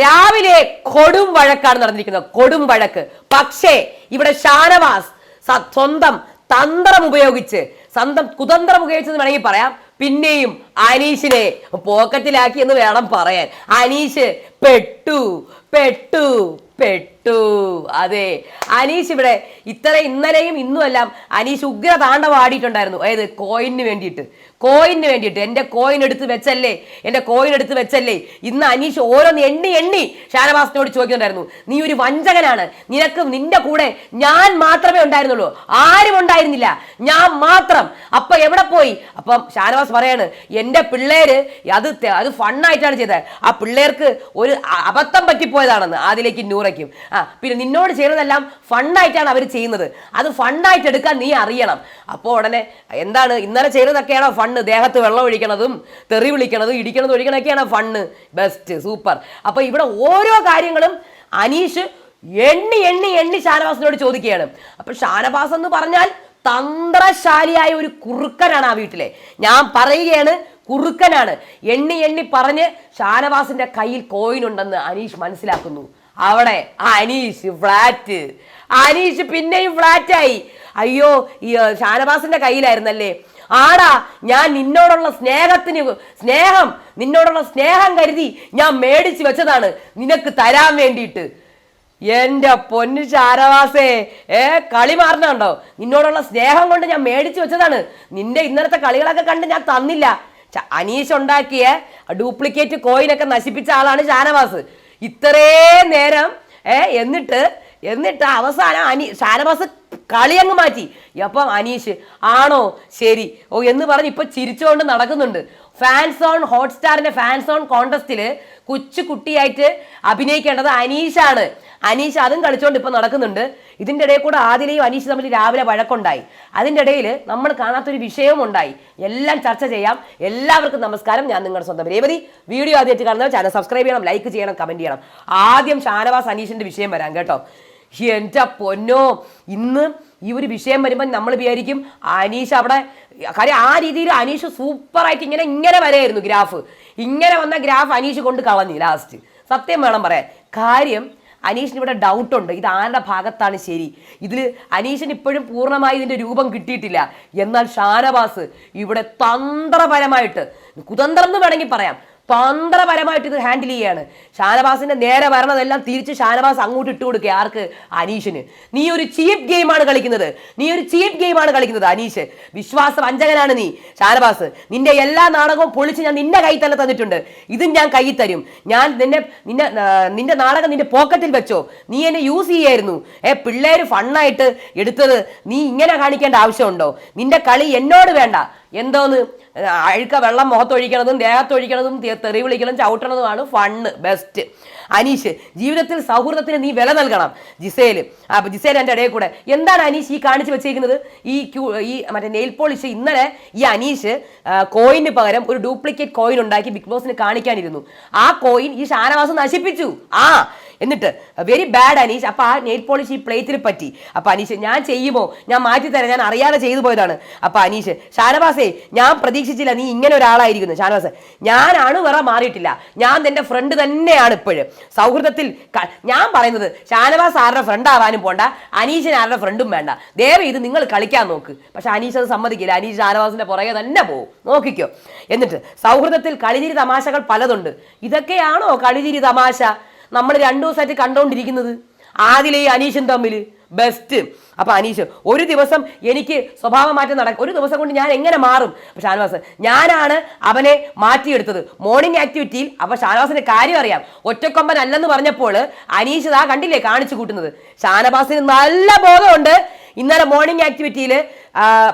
രാവിലെ കൊടും വഴക്കാണ് നടന്നിരിക്കുന്നത്. കൊടും വഴക്ക്. പക്ഷേ ഇവിടെ ഷാനവാസ് സ്വന്തം തന്ത്രം ഉപയോഗിച്ച് സ്വന്തം കുതന്ത്രം ഉപയോഗിച്ചെന്ന് വേണമെങ്കിൽ പറയാം. പിന്നെയും അനീഷിനെ പോക്കറ്റിലാക്കി എന്ന് വേണം പറയാൻ. അനീഷ് പെട്ടു പെട്ടു പെട്ടു. അതെ. അനീഷ് ഇവിടെ ഇത്ര ഇന്നലെയും ഇന്നുമെല്ലാം അനീഷ് ഉഗ്ര താണ്ഡവം ആടിയിട്ടുണ്ടായിരുന്നു. അതായത് കോയിന് വേണ്ടിയിട്ട്. കോയിന് വേണ്ടിയിട്ട്. എന്റെ കോയിൻ എടുത്ത് വെച്ചല്ലേ? എന്റെ കോയിൻ എടുത്ത് വെച്ചല്ലേ? ഇന്ന് അനീഷ് ഓരോന്ന് എണ്ണി എണ്ണി ഷാനവാസിനോട് ചോദിക്കുന്നുണ്ടായിരുന്നു. നീ ഒരു വഞ്ചകനാണ്. നിനക്ക് നിന്റെ കൂടെ ഞാൻ മാത്രമേ ഉണ്ടായിരുന്നുള്ളൂ. ആരും ഉണ്ടായിരുന്നില്ല. ഞാൻ മാത്രം. അപ്പൊ എവിടെ പോയി? അപ്പം ഷാനവാസ് പറയാണ് എന്റെ പിള്ളേര് അത് അത് ഫണ്ണായിട്ടാണ് ചെയ്തത്. ആ പിള്ളേർക്ക് ഒരു അബദ്ധം പറ്റിപ്പോയതാണെന്ന്. അതിലേക്ക് നൂറയ്ക്കും. ആ പിന്നെ നിന്നോട് ചെയ്യുന്നതെല്ലാം ഫണ്ടായിട്ടാണ് അവർ ചെയ്യുന്നത്. അത് ഫണ്ടായിട്ട് എടുക്കാൻ നീ അറിയണം. അപ്പോൾ ഉടനെ എന്താണ് ഇന്നലെ ചെയ്യുന്നതൊക്കെയാണോ ഫണ്ട് ദേഹത്ത് വെള്ളം ഒഴിക്കണതും തെറി വിളിക്കണതും ഇടിക്കണതും ഒഴിക്കണതൊക്കെയാണോ ഫണ്ണ്? ബെസ്റ്റ് സൂപ്പർ അപ്പോൾ ഇവിടെ ഓരോ കാര്യങ്ങളും അനീഷ് എണ്ണി എണ്ണി എണ്ണി ഷാനവാസിനോട് ചോദിക്കുകയാണ്. അപ്പോൾ ഷാനവാസ് എന്ന് പറഞ്ഞാൽ തന്ത്രശാലിയായ ഒരു കുറുക്കനാണ് ആ വീട്ടിലെ. ഞാൻ പറയുകയാണ് കുറുക്കനാണ്. എണ്ണി എണ്ണി പറഞ്ഞ് ഷാനവാസിന്റെ കയ്യിൽ കോയിൻ ഉണ്ടെന്ന് അനീഷ് മനസ്സിലാക്കുന്നു. അവിടെ അനീഷ് ഫ്ലാറ്റ്. അനീഷ് പിന്നെയും ഫ്ലാറ്റായി. അയ്യോ ഈ ഷാനവാസിന്റെ കയ്യിലായിരുന്നല്ലേ? ആടാ ഞാൻ നിന്നോടുള്ള സ്നേഹത്തിന് സ്നേഹം നിന്നോടുള്ള സ്നേഹം കരുതി ഞാൻ മേടിച്ചു വെച്ചതാണ്. നിനക്ക് തരാൻ വേണ്ടിയിട്ട്. എന്റെ പൊന്നു ചാരവാസേ ഏ കളി മാറണുണ്ടോ നിന്നോടുള്ള സ്നേഹം കൊണ്ട് ഞാൻ മേടിച്ചു വെച്ചതാണ്. നിന്റെ ഇന്നലത്തെ കളികളൊക്കെ കണ്ട് ഞാൻ തന്നില്ല. അനീഷ് ഉണ്ടാക്കിയ ഡ്യൂപ്ലിക്കേറ്റ് കോയിനൊക്കെ നശിപ്പിച്ച ആളാണ് ഷാനവാസ്. ഇത്രേ നേരം ഏ എന്നിട്ട് എന്നിട്ട് അവസാനം അനി ഷാനവാസ് കളി അങ്ങ് മാറ്റി. അപ്പം അനീഷ്? ആണോ? ശരി. ഓ എന്ന് പറഞ്ഞ് ഇപ്പൊ ചിരിച്ചുകൊണ്ട് നടക്കുന്നുണ്ട്. ഫാൻസ് ഓൺ ഹോട്ട്സ്റ്റാറിന്റെ ഫാൻസ് ഓൺ കോണ്ടസ്റ്റിൽ കൊച്ചു കുട്ടിയായിട്ട് അഭിനയിക്കേണ്ടത് അനീഷാണ്. അനീഷ് അതും കളിച്ചുകൊണ്ട് ഇപ്പൊ നടക്കുന്നുണ്ട്. ഇതിന്റെ ഇടയിൽ കൂടെ ആദിലയും അനീഷ് തമ്മിൽ രാവിലെ വഴക്കുണ്ടായി. അതിന്റെ ഇടയിൽ നമ്മൾ കാണാത്തൊരു വിഷയവും ഉണ്ടായി. എല്ലാം ചർച്ച ചെയ്യാം. എല്ലാവർക്കും നമസ്കാരം. ഞാൻ നിങ്ങളുടെ സ്വന്തം രേവതി. വീഡിയോ ആദ്യമായിട്ട് കാണുന്നവർ ചാനൽ സബ്സ്ക്രൈബ് ചെയ്യണം ലൈക്ക് ചെയ്യണം കമന്റ് ചെയ്യണം. ആദ്യം ഷാനവാസ് അനീഷിന്റെ വിഷയം വരാം കേട്ടോ. എന്റെ പൊന്നോ ഇന്ന് ഈ ഒരു വിഷയം വരുമ്പോൾ നമ്മൾ വിചാരിക്കും അനീഷ് അവിടെ കാര്യം ആ രീതിയിൽ അനീഷ് സൂപ്പറായിട്ട് ഇങ്ങനെ ഇങ്ങനെ വരെയായിരുന്നു ഗ്രാഫ്. ഇങ്ങനെ വന്ന ഗ്രാഫ് അനീഷ് കൊണ്ട് കളഞ്ഞു ലാസ്റ്റ് സത്യം വേണം പറയാൻ. കാര്യം അനീഷിന് ഇവിടെ ഡൗട്ട് ഉണ്ട്. ഇത് ആരുടെ ഭാഗത്താണ് ശരി? ഇതിൽ അനീഷിന് ഇപ്പോഴും പൂർണമായി ഇതിന്റെ രൂപം കിട്ടിയിട്ടില്ല. എന്നാൽ ഷാനവാസ് ഇവിടെ തന്ത്രപരമായിട്ട് കുതന്ത്രം എന്ന് വേണമെങ്കിൽ പറയാം. തന്ത്രപരമായിട്ട് ഇത് ഹാൻഡിൽ ചെയ്യാണ്. ഷാനവാസിന്റെ നേരെ വരണതെല്ലാം തിരിച്ച് ഷാനവാസ് അങ്ങോട്ട് ഇട്ട് കൊടുക്കുക. ആർക്ക്? അനീഷിന്. നീ ഒരു ചീപ്പ് ഗെയിമാണ് കളിക്കുന്നത്. നീ ഒരു ചീപ്പ് ഗെയിമാണ് കളിക്കുന്നത് അനീഷ്. വിശ്വാസ വഞ്ചകനാണ് നീ. ഷാനവാസ് നിന്റെ എല്ലാ നാടകവും പൊളിച്ച് ഞാൻ നിന്റെ കൈ തന്നെ തന്നിട്ടുണ്ട്. ഇതും ഞാൻ കൈ തരും. ഞാൻ നിന്നെ നിന്നെ നിന്റെ നാടകം നിന്റെ പോക്കറ്റിൽ വെച്ചോ. നീ എന്നെ യൂസ് ചെയ്യായിരുന്നു. ഏ പിള്ളേര് ഫണ്ണായിട്ട് എടുത്തത് നീ ഇങ്ങനെ കാണിക്കേണ്ട ആവശ്യമുണ്ടോ? നിന്റെ കളി എന്നോട് വേണ്ട. എന്തോന്ന്? അഴുക്ക വെള്ളം മുഖത്തൊഴിക്കണതും ദേഹത്തൊഴിക്കണതും തെറി വിളിക്കണതും ചവിട്ടണതുമാണ് ഫണ്ണ് ബെസ്റ്റ് അനീഷ് ജീവിതത്തിൽ സൗഹൃദത്തിന് നീ വില നൽകണം. ജിസേൽ ആ അപ്പൊ ജിസേൽ എന്റെ ഇടയിൽ കൂടെ. എന്താണ് അനീഷ് ഈ കാണിച്ചു വെച്ചേക്കുന്നത്? ഈ ക്യൂ ഈ മറ്റേ നെയിൽ പോളിഷ് ഇന്നലെ ഈ അനീഷ് കോയിന് പകരം ഒരു ഡ്യൂപ്ലിക്കേറ്റ് കോയിൻ ഉണ്ടാക്കി ബിഗ് ബോസിന് കാണിക്കാനിരുന്നു. ആ കോയിൻ ഈ ഷാനവാസ് നശിപ്പിച്ചു. ആ എന്നിട്ട് വെരി ബാഡ് അനീഷ് അപ്പൊ ആ നെയിൽ പോളിഷ് ഈ പ്ലേറ്റിൽ പറ്റി. അപ്പൊ അനീഷ് ഞാൻ ചെയ്യുമോ? ഞാൻ മാറ്റി തരാം ഞാൻ അറിയാതെ ചെയ്തു പോയതാണ്. അപ്പൊ അനീഷ് ഷാനവാസേ ഞാൻ പ്രതീക്ഷിച്ചില്ല നീ ഇങ്ങനെ ഒരാളായിരിക്കുന്നു. ഷാനവാസ് ഞാനാണ് വേറെ മാറിയിട്ടില്ല. ഞാൻ നിന്റെ ഫ്രണ്ട് തന്നെയാണ് ഇപ്പോഴും. സൗഹൃദത്തിൽ ഞാൻ പറയുന്നത് ഷാനവാസ് ആരുടെ ഫ്രണ്ട് ആവാനും പോണ്ട അനീഷിന് ആരുടെ ഫ്രണ്ടും വേണ്ട. ദയവ് ഇത് നിങ്ങൾ കളിക്കാൻ നോക്ക്. പക്ഷെ അനീഷ് അത് സമ്മതിക്കില്ല. അനീഷ് ഷാനവാസിന്റെ പുറകെ തന്നെ പോകും നോക്കിക്കോ. എന്നിട്ട് സൗഹൃദത്തിൽ കളിതിരി തമാശകൾ പലതുണ്ട്. ഇതൊക്കെയാണോ കളിതിരി തമാശ? നമ്മൾ രണ്ടു ദിവസമായിട്ട് കണ്ടുകൊണ്ടിരിക്കുന്നത് ഈ അനീഷും തമ്മിൽ ബെസ്റ്റ് അപ്പൊ അനീഷ് ഒരു ദിവസം എനിക്ക് സ്വഭാവം മാറ്റം നടക്കും ഒരു ദിവസം കൊണ്ട് ഞാൻ എങ്ങനെ മാറും? ഷാനവാസ് ഞാനാണ് അവനെ മാറ്റിയെടുത്തത്. മോർണിംഗ് ആക്ടിവിറ്റിയിൽ അപ്പൊ ഷാനവാസിന്റെ കാര്യം അറിയാം. ഒറ്റക്കൊമ്പൻ അല്ലെന്ന് പറഞ്ഞപ്പോൾ അനീഷ് ആ കണ്ടില്ലേ കാണിച്ചു കൂട്ടുന്നത്. ഷാനവാസിന് നല്ല ബോധമുണ്ട്. ഇന്നലെ മോർണിംഗ് ആക്ടിവിറ്റിയിൽ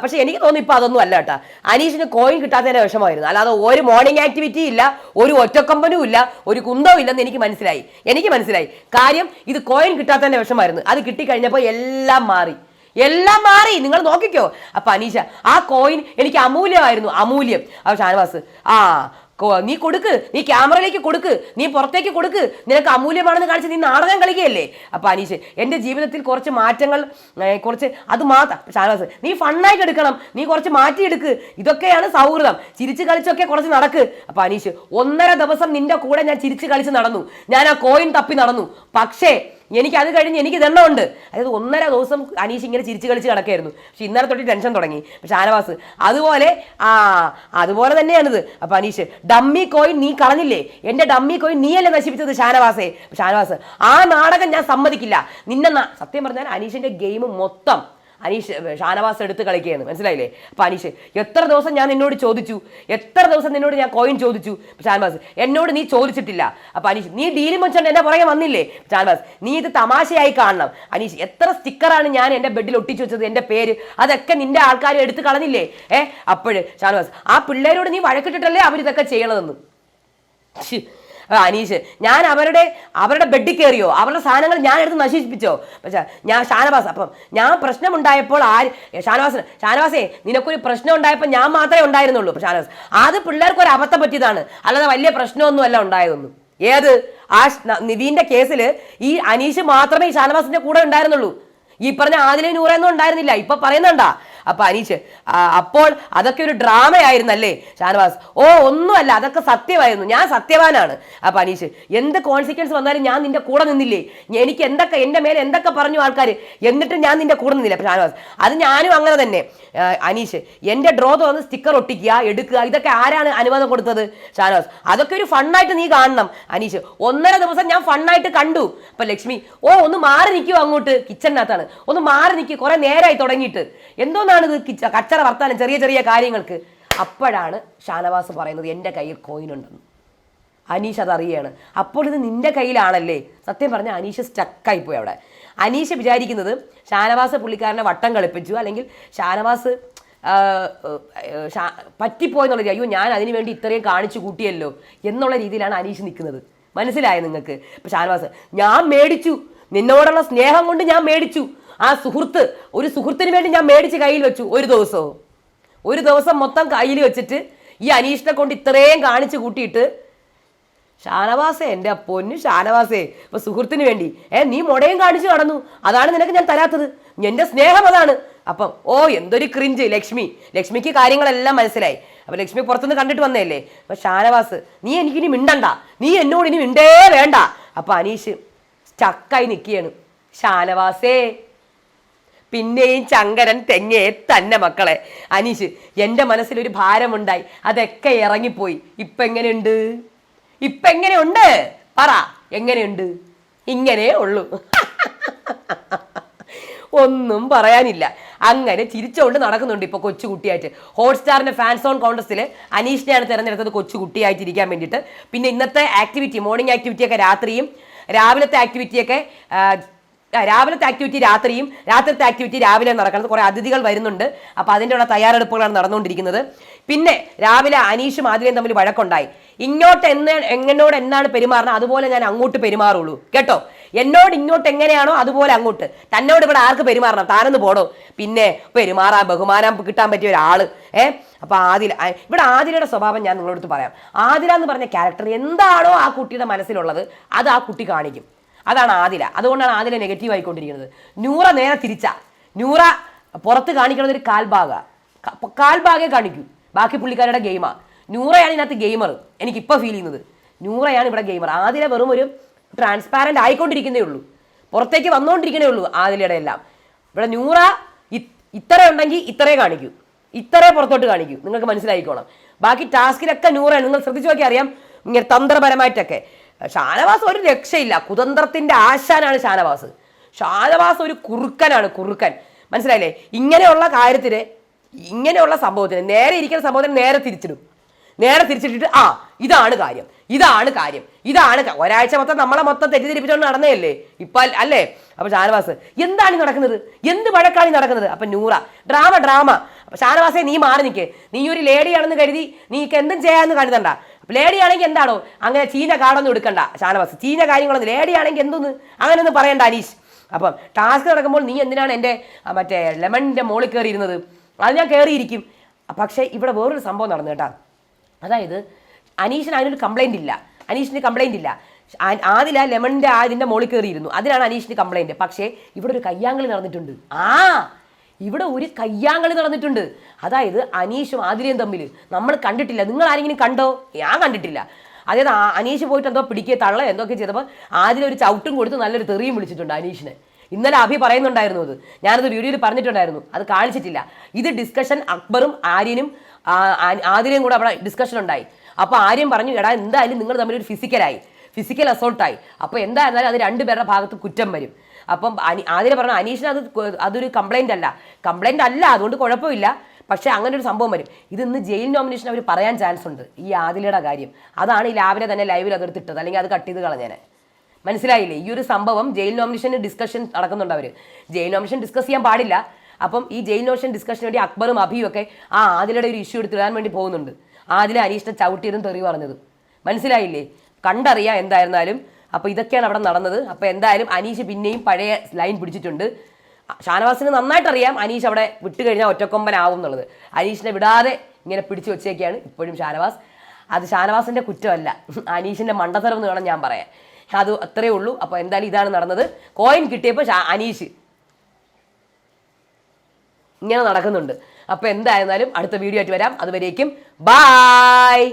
പക്ഷേ എനിക്ക് തോന്നുന്നു ഇപ്പൊ അതൊന്നും അല്ല കേട്ടോ. അനീഷിന് കോയിൻ കിട്ടാത്തതിന്റെ വിഷമമായിരുന്നു. അല്ലാതെ ഒരു മോർണിംഗ് ആക്ടിവിറ്റി ഇല്ല ഒരു ഒറ്റക്കൊമ്പനും ഇല്ല ഒരു കുന്തവും ഇല്ലെന്ന് എനിക്ക് മനസ്സിലായി. എനിക്ക് മനസ്സിലായി. കാര്യം ഇത് കോയിൻ കിട്ടാത്തതിന്റെ വിഷമമായിരുന്നു. അത് കിട്ടിക്കഴിഞ്ഞപ്പോൾ എല്ലാം മാറി. എല്ലാം മാറി. നിങ്ങൾ നോക്കിക്കോ. അപ്പൊ അനീഷ ആ കോയിൻ എനിക്ക് അമൂല്യമായിരുന്നു. അമൂല്യം. അപ്പൊ ഷാനവാസ്. ആ നീ കൊടുക്ക് നീ ക്യാമറയിലേക്ക് കൊടുക്ക് നീ പുറത്തേക്ക് കൊടുക്ക്. നിനക്ക് അമൂല്യമാണെന്ന് കാണിച്ച് നീ നാടകം കളിക്കുകയല്ലേ? അപ്പൊ അനീഷ് എന്റെ ജീവിതത്തിൽ കുറച്ച് മാറ്റങ്ങൾ കുറച്ച് അത് മാത്രം നീ ഫണ്ണായിട്ട് എടുക്കണം. നീ കുറച്ച് മാറ്റിയെടുക്ക്. ഇതൊക്കെയാണ് സൗഹൃദം. ചിരിച്ച് കളിച്ചൊക്കെ കുറച്ച് നടക്ക്. അപ്പൊ അനീഷ് ഒന്നര ദിവസം നിന്റെ കൂടെ ഞാൻ ചിരിച്ച് കളിച്ച് നടന്നു. ഞാൻ ആ കോയിൻ തപ്പി നടന്നു. പക്ഷേ എനിക്ക് അത് കഴിഞ്ഞ് എനിക്ക് ഉണ്ട് അതായത് ഒന്നര ദിവസം അനീഷ് ഇങ്ങനെ ചിരിച്ച് കളിച്ച് കിടക്കായിരുന്നു പക്ഷെ ഇന്നലെ തൊട്ട് ടെൻഷൻ തുടങ്ങി. പക്ഷെ ആനവാസ് അതുപോലെ ആ അതുപോലെ തന്നെയാണിത്. അപ്പൊ അനീഷ് ഡമ്മി കോയിൻ നീ കളഞ്ഞില്ലേ? എന്റെ ഡമ്മി കോയിൻ നീയല്ലേ നശിപ്പിച്ചത് ഷാനവാസേ? ഷാനവാസ് ആ നാടകം ഞാൻ സമ്മതിക്കില്ല. നിന്നെ സത്യം പറഞ്ഞാൽ അനീഷിന്റെ ഗെയിം മൊത്തം അനീഷ് ഷാനവാസ് എടുത്ത് കളിക്കുകയാണ്. മനസ്സിലായില്ലേ? അപ്പൊ അനീഷ് എത്ര ദിവസം ഞാൻ നിന്നോട് ചോദിച്ചു? എത്ര ദിവസം നിന്നോട് ഞാൻ കോയിൻ ചോദിച്ചു? ഷാനവാസ് എന്നോട് നീ ചോദിച്ചിട്ടില്ല. അപ്പൊ അനീഷ് നീ ഡീലും വെച്ചോണ്ട് എന്നെ പുറകെ വന്നില്ലേ? ഷാനവാസ് നീ ഇത് തമാശയായി കാണണം. അനീഷ് എത്ര സ്റ്റിക്കറാണ് ഞാൻ എന്റെ ബെഡിൽ ഒട്ടിച്ചു വെച്ചത്? എന്റെ പേര് അതൊക്കെ നിന്റെ ആൾക്കാർ എടുത്ത് കളഞ്ഞില്ലേ? ഏ അപ്പോഴ് ഷാനവാസ് ആ പിള്ളേരോട് നീ വഴക്കിട്ടിട്ടല്ലേ അവരിതൊക്കെ ചെയ്യണതെന്ന്? അനീഷ് ഞാൻ അവരുടെ അവരുടെ ബെഡിൽ കയറിയോ? അവരുടെ സാധനങ്ങൾ ഞാൻ എടുത്ത് നശിപ്പിച്ചോ? പക്ഷേ ഞാൻ ഷാനവാസ് അപ്പം ഞാൻ പ്രശ്നമുണ്ടായപ്പോൾ ആര് ഷാനവാസിന് ഷാനവാസേ നിനക്കൊരു പ്രശ്നം ഉണ്ടായപ്പോൾ ഞാൻ മാത്രമേ ഉണ്ടായിരുന്നുള്ളൂ ഷാനവാസ്. അത് പിള്ളേർക്ക് ഒരു അബദ്ധം പറ്റിയതാണ്. അല്ലാതെ വലിയ പ്രശ്നമൊന്നും അല്ല ഉണ്ടായതൊന്നും. ഏത്? ആ നിവീന്റെ കേസിൽ ഈ അനീഷ് മാത്രമേ ഈ ഷാനവാസിന്റെ കൂടെ ഉണ്ടായിരുന്നുള്ളൂ. ഈ പറഞ്ഞ ആദിലെ നൂറൊന്നും ഉണ്ടായിരുന്നില്ല. ഇപ്പൊ പറയുന്നുണ്ടാ അപ്പൊ അനീഷ് അപ്പോൾ അതൊക്കെ ഒരു ഡ്രാമയായിരുന്നല്ലേ ഷാനവാസ്? ഓ ഒന്നുമല്ല അതൊക്കെ സത്യമായിരുന്നു. ഞാൻ സത്യവാനാണ്. അപ്പൊ അനീഷ് എന്ത് കോൺസിക്വൻസ് വന്നാലും ഞാൻ നിന്റെ കൂടെ നിന്നില്ലേ? എനിക്ക് എന്തൊക്കെ എന്റെ മേലെ എന്തൊക്കെ പറഞ്ഞു ആൾക്കാർ എന്നിട്ടും ഞാൻ നിന്റെ കൂടെ നിന്നില്ല. ഷാനവാസ് അത് ഞാനും അങ്ങനെ തന്നെ. അനീഷ് എന്റെ ഡ്രോ തുറന്ന് സ്റ്റിക്കർ ഒട്ടിക്കുക എടുക്കുക ഇതൊക്കെ ആരാണ് അനുവാദം കൊടുത്തത്? ഷാനവാസ് അതൊക്കെ ഒരു ഫണ്ണായിട്ട് നീ കാണണം. അനീഷ് ഒന്നര ദിവസം ഞാൻ ഫണ്ണായിട്ട് കണ്ടു. അപ്പൊ ലക്ഷ്മി ഓ ഒന്ന് മാറി നിൽക്കുവോ അങ്ങോട്ട് കിച്ചണിനകത്താണ് ഒന്ന് മാറി നിൽക്കുക കുറെ നേരമായി തുടങ്ങിയിട്ട്. എന്തോന്നാണ് ഇത് കിച്ച- കച്ചറ വർത്താനം ചെറിയ ചെറിയ കാര്യങ്ങൾക്ക്? അപ്പോഴാണ് ഷാനവാസ് പറയുന്നത് എന്റെ കയ്യിൽ കോയിൻ ഉണ്ടെന്ന്. അനീഷ് അതറിയാണ്. അപ്പോൾ ഇത് നിന്റെ കയ്യിലാണല്ലേ? സത്യം പറഞ്ഞാൽ അനീഷ് സ്റ്റക്കായിപ്പോയി അവിടെ. അനീഷ് വിചാരിക്കുന്നത് ഷാനവാസ് പുള്ളിക്കാരനെ വട്ടം കളിപ്പിച്ചു അല്ലെങ്കിൽ ഷാനവാസ് പറ്റിപ്പോയെന്നുള്ള അയ്യോ ഞാൻ അതിനു വേണ്ടി ഇത്രയും കാണിച്ചു കൂട്ടിയല്ലോ എന്നുള്ള രീതിയിലാണ് അനീഷ് നിൽക്കുന്നത്. മനസ്സിലായോ നിങ്ങൾക്ക്? ഇപ്പം ഷാനവാസ് ഞാൻ മേടിച്ചു. നിന്നോടുള്ള സ്നേഹം കൊണ്ട് ഞാൻ മേടിച്ചു. ആ സുഹൃത്ത് ഒരു സുഹൃത്തിന് വേണ്ടി ഞാൻ മേടിച്ച് കയ്യിൽ വെച്ചു ഒരു ദിവസവും. ഒരു ദിവസം മൊത്തം കയ്യിൽ വെച്ചിട്ട് ഈ അനീഷിനെ കൊണ്ട് ഇത്രയും കാണിച്ച് കൂട്ടിയിട്ട് ഷാനവാസേ എന്റെ പൊന്നു ഷാനവാസേ ഇപ്പൊ സുഹൃത്തിന് വേണ്ടി. ഏ നീ മുടയും കാണിച്ചു നടന്നു. അതാണ് നിനക്ക് ഞാൻ തരാത്തത്. എന്റെ സ്നേഹം അതാണ്. അപ്പം ഓ എന്തൊരു ക്രിഞ്ച് ലക്ഷ്മി. ലക്ഷ്മിക്ക് കാര്യങ്ങളെല്ലാം മനസ്സിലായി. അപ്പൊ ലക്ഷ്മി പുറത്തുനിന്ന് കണ്ടിട്ട് വന്നതല്ലേ? അപ്പൊ ഷാനവാസ് നീ എനിക്കിനി മിണ്ടണ്ട. നീ എന്നോട് ഇനി മിണ്ടേ വേണ്ട. അപ്പൊ അനീഷ് സ്റ്റക്കായി നിൽക്കുകയാണ് ഷാനവാസേ പിന്നെയും ചങ്കരൻ തെങ്ങേ തന്നെ മക്കളെ. അനീഷ് എന്റെ മനസ്സിലൊരു ഭാരമുണ്ടായി. അതൊക്കെ ഇറങ്ങിപ്പോയി. ഇപ്പം എങ്ങനെയുണ്ട്? ഇപ്പം എങ്ങനെയുണ്ട്? പറ എങ്ങനെയുണ്ട്? ഇങ്ങനെ ഉള്ളൂ. ഒന്നും പറയാനില്ല. അങ്ങനെ ചിരിച്ചുകൊണ്ട് നടക്കുന്നുണ്ട് ഇപ്പോൾ കൊച്ചുകുട്ടിയായിട്ട്. ഹോട്ട്സ്റ്റാറിന്റെ ഫാൻസ് ഓൺ കോൺടസ്റ്റിൽ അനീഷിനെയാണ് തിരഞ്ഞെടുത്തത് കൊച്ചുകുട്ടിയായിട്ടിരിക്കാൻ വേണ്ടിയിട്ട്. പിന്നെ ഇന്നത്തെ ആക്ടിവിറ്റി മോർണിംഗ് ആക്ടിവിറ്റിയൊക്കെ രാത്രിയും രാവിലത്തെ ആക്ടിവിറ്റിയൊക്കെ രാവിലത്തെ ആക്ടിവിറ്റി രാത്രിയും രാത്രിത്തെ ആക്ടിവിറ്റി രാവിലെ നടക്കുന്നത് കുറേ അതിഥികൾ വരുന്നുണ്ട്. അപ്പോൾ അതിന്റെ ഉള്ള തയ്യാറെടുപ്പുകളാണ് നടന്നുകൊണ്ടിരിക്കുന്നത്. പിന്നെ രാവിലെ അനീഷും ആദിലയും തമ്മിൽ വഴക്കുണ്ടായി. ഇങ്ങോട്ട് എന്ന് എങ്ങനോട് എന്നാണ് പെരുമാറുന്നത്? അതുപോലെ ഞാൻ അങ്ങോട്ട് പെരുമാറുള്ളൂ. കേട്ടോ? എന്നോട് ഇങ്ങോട്ട് എങ്ങനെയാണോ അതുപോലെ അങ്ങോട്ട്. തന്നോട് ഇവിടെ ആർക്ക് പെരുമാറണം? താനൊന്ന് പോടോ. പിന്നെ പെരുമാറാൻ ബഹുമാനം കിട്ടാൻ പറ്റിയ ഒരാൾ ഏ? അപ്പൊ ആദില ഇവിടെ ആദിലയുടെ സ്വഭാവം ഞാൻ നിങ്ങളടുത്ത് പറയാം. ആദില എന്ന് പറഞ്ഞ ക്യാരക്ടർ എന്താണോ ആ കുട്ടിയുടെ മനസ്സിലുള്ളത് അത് ആ കുട്ടി കാണിക്കും. അതാണ് ആദില. അതുകൊണ്ടാണ് ആദില നെഗറ്റീവ് ആയിക്കൊണ്ടിരിക്കുന്നത്. നൂറ നേരെ തിരിച്ച. നൂറ പുറത്ത് കാണിക്കുന്നത് ഒരു കാൽഭാഗ. കാൽഭാഗേ കാണിക്കൂ. ബാക്കി പുള്ളിക്കാരുടെ ഗെയിമാ നൂറയാണ് ഇതിനകത്ത് ഗെയിമർ എനിക്കിപ്പോൾ ഫീൽ ചെയ്യുന്നത്. നൂറയാണ് ഇവിടെ ഗെയിമർ ആദില വെറും ഒരു ട്രാൻസ്പാരന്റ് ആയിക്കൊണ്ടിരിക്കുന്നേ ഉള്ളൂ. പുറത്തേക്ക് വന്നുകൊണ്ടിരിക്കുന്നേ ഉള്ളൂ ആദിലയുടെ എല്ലാം. ഇവിടെ നൂറ ഇത്ര ഉണ്ടെങ്കിൽ ഇത്രേ കാണിക്കൂ. ഇത്രേ പുറത്തോട്ട് കാണിക്കൂ. നിങ്ങൾക്ക് മനസ്സിലായിക്കോണം ബാക്കി ടാസ്കിലൊക്കെ നൂറാണ് നിങ്ങൾ ശ്രദ്ധിച്ചു നോക്കി അറിയാം. ഇങ്ങനെ തന്ത്രപരമായിട്ടൊക്കെ. ഷാനവാസ് ഒരു രക്ഷയില്ല. കുതന്ത്രത്തിന്റെ ആശാനാണ് ഷാനവാസ്. ഷാനവാസ് ഒരു കുറുക്കനാണ് കുറുക്കൻ. മനസ്സിലായില്ലേ? ഇങ്ങനെയുള്ള കാര്യത്തിന് ഇങ്ങനെയുള്ള സംഭവത്തിന് നേരെ ഇരിക്കുന്ന സംഭവത്തിന് നേരെ തിരിച്ചിടും. നേരെ തിരിച്ചിട്ടിട്ട് ആ ഇതാണ് കാര്യം. ഇതാണ് കാര്യം. ഇതാണ് ഒരാഴ്ച മൊത്തം നമ്മളെ മൊത്തം തെറ്റിദ്ധരിപ്പിച്ചുകൊണ്ട് നടന്നതല്ലേ? ഇപ്പൊ അല്ലേ? അപ്പൊ ഷാനവാസ് എന്താണ് നടക്കുന്നത്? എന്ത് വഴക്കാണ് നടക്കുന്നത്? അപ്പൊ നൂറ ഡ്രാമ ഡ്രാമ. ഷാനവാസെ നീ മാറി നിൽക്കേ നീ ഒരു ലേഡിയാണെന്ന് കരുതി നീക്ക് എന്തും ചെയ്യാന്ന് കരുതണ്ട. ലേഡി ആണെങ്കിൽ എന്താണോ? അങ്ങനെ ചീന കാടൊന്നും എടുക്കണ്ട ഷാനവാസ്. ചീന കാര്യങ്ങളൊന്നും ലേഡി ആണെങ്കിൽ എന്തൊന്ന്? അങ്ങനെയൊന്നും പറയണ്ട അനീഷ്. അപ്പം ടാസ്ക് നടക്കുമ്പോൾ നീ എന്തിനാണ് എന്റെ മറ്റേ ലെമണിന്റെ മോളിൽ കയറിയിരുന്നത്? അത് ഞാൻ കയറിയിരിക്കും. പക്ഷേ ഇവിടെ വേറൊരു സംഭവം നടന്നു കേട്ടോ. അതായത് അനീഷിന് അതിനൊരു കംപ്ലൈന്റ് ഇല്ല. അനീഷിന് കംപ്ലൈന്റ് ഇല്ല. ആദില ലെമണിന്റെ ആ ഇതിന്റെ മോളിൽ കയറിയിരുന്നു. അതിനാണ് അനീഷിന് കംപ്ലൈന്റ് പക്ഷേ ഇവിടെ ഒരു കയ്യാങ്കളി നടന്നിട്ടുണ്ട്. ആ ഇവിടെ ഒരു കയ്യാങ്കളി നടന്നിട്ടുണ്ട്. അതായത് അനീഷും ആതിരയും തമ്മിൽ നമ്മൾ കണ്ടിട്ടില്ല. നിങ്ങൾ ആരെങ്കിലും കണ്ടോ? ഞാൻ കണ്ടിട്ടില്ല. അതായത് അനീഷ് പോയിട്ട് എന്തോ പിടിക്കുക തള്ള എന്തൊക്കെ ചെയ്തപ്പോൾ ആദ്യം ഒരു ചവിട്ടും കൊടുത്ത് നല്ലൊരു തെറിയും വിളിച്ചിട്ടുണ്ട് അനീഷിനെ. ഇന്നലെ അഭി പറയുന്നുണ്ടായിരുന്നു അത്. ഞാനത് വീഡിയോയിൽ പറഞ്ഞിട്ടുണ്ടായിരുന്നു. അത് കാണിച്ചിട്ടില്ല. ഇത് ഡിസ്കഷൻ അക്ബറും ആര്യനും ആ, ആ- കൂടെ അവിടെ ഡിസ്കഷൻ ഉണ്ടായി. അപ്പോൾ ആര്യം പറഞ്ഞു എടാ എന്തായാലും നിങ്ങൾ തമ്മിൽ ഒരു ഫിസിക്കലായി ഫിസിക്കൽ അസോൾട്ടായി അപ്പോൾ എന്തായിരുന്നാലും അത് രണ്ടുപേരുടെ ഭാഗത്ത് കുറ്റം വരും. അപ്പം അനി ആദ്യം പറഞ്ഞു അനീഷിന് അത് അതൊരു കംപ്ലൈന്റ് അല്ല. കംപ്ലൈന്റ് അല്ല അതുകൊണ്ട് കുഴപ്പമില്ല. പക്ഷേ അങ്ങനെ ഒരു സംഭവം വരും. ഇത് ഇന്ന് ജയിൽ നോമിനേഷൻ അവർ പറയാൻ ചാൻസ് ഉണ്ട്. ഈ ആദിലയുടെ കാര്യം. അതാണ് ഈ രാവിലെ തന്നെ ലൈവിൽ അതെടുത്തിട്ടത്. അല്ലെങ്കിൽ അത് കട്ട് ചെയ്ത് കളഞ്ഞേനെ. മനസ്സിലായില്ലേ? ഈ ഒരു സംഭവം ജയിൽ നോമിനേഷൻ ഡിസ്കഷൻ നടക്കുന്നുണ്ട് അവർ ജയിൽ നോമിനേഷൻ ഡിസ്കസ് ചെയ്യാൻ പാടില്ല. അപ്പം ഈ ജയിൽ നോമിനേഷൻ ഡിസ്കഷന് വേണ്ടി അക്ബറും അഭിയും ഒക്കെ ആ ആദിലയുടെ ഒരു ഇഷ്യൂ എടുത്തിടാൻ വേണ്ടി പോകുന്നുണ്ട്. ആദില അനീഷിനെ ചവിട്ടിയതും തെറി പറഞ്ഞതും. മനസ്സിലായില്ലേ? കണ്ടറിയാം എന്തായിരുന്നാലും. അപ്പോൾ ഇതൊക്കെയാണ് അവിടെ നടന്നത്. അപ്പോൾ എന്തായാലും അനീഷ് പിന്നെയും പഴയ ലൈൻ പിടിച്ചിട്ടുണ്ട്. ഷാനവാസിന് നന്നായിട്ട് അറിയാം അനീഷ് അവിടെ വിട്ടു കഴിഞ്ഞാൽ ഒറ്റക്കൊമ്പനാവും എന്നുള്ളത്. അനീഷിനെ വിടാതെ ഇങ്ങനെ പിടിച്ചു വെച്ചേക്കാണ് ഇപ്പോഴും ഷാനവാസ്. അത് ഷാനവാസിന്റെ കുറ്റമല്ല. അനീഷിന്റെ മണ്ടത്തരം എന്ന് വേണം ഞാൻ പറയാൻ. അത് അത്രേ ഉള്ളൂ. അപ്പോൾ എന്തായാലും ഇതാണ് നടന്നത്. കോയിൻ കിട്ടിയപ്പോൾ അനീഷ് ഇങ്ങനെ നടക്കുന്നുണ്ട്. അപ്പോൾ എന്തായിരുന്നാലും അടുത്ത വീഡിയോ ആയിട്ട് വരാം. അതുവരേക്കും ബായ്